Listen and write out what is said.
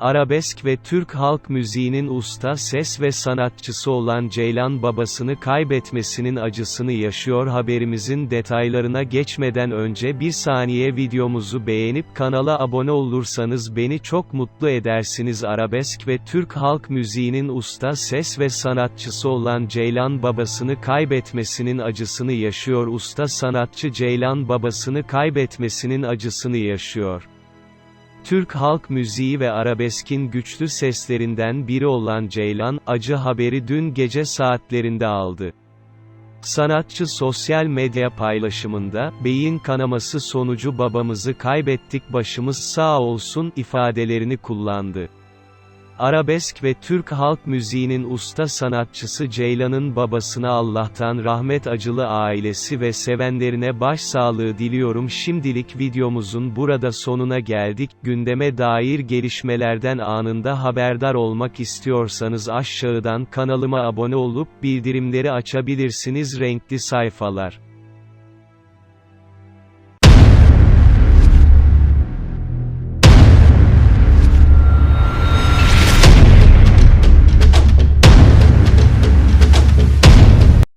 Arabesk ve Türk halk müziğinin usta ses ve sanatçısı olan Ceylan babasını kaybetmesinin acısını yaşıyor haberimizin detaylarına geçmeden önce bir saniye videomuzu beğenip kanala abone olursanız beni çok mutlu edersiniz Arabesk ve Türk halk müziğinin usta ses ve sanatçısı olan Ceylan babasını kaybetmesinin acısını yaşıyor usta sanatçı Ceylan babasını kaybetmesinin acısını yaşıyor. Türk halk müziği ve arabeskin güçlü seslerinden biri olan Ceylan, acı haberi dün gece saatlerinde aldı. Sanatçı sosyal medya paylaşımında, beyin kanaması sonucu babamızı kaybettik başımız sağ olsun ifadelerini kullandı. Arabesk ve Türk halk müziğinin usta sanatçısı Ceylan'ın babasına Allah'tan rahmet acılı ailesi ve sevenlerine başsağlığı diliyorum. Şimdilik videomuzun burada sonuna geldik. Gündeme dair gelişmelerden anında haberdar olmak istiyorsanız aşağıdan kanalıma abone olup bildirimleri açabilirsiniz. Renkli sayfalar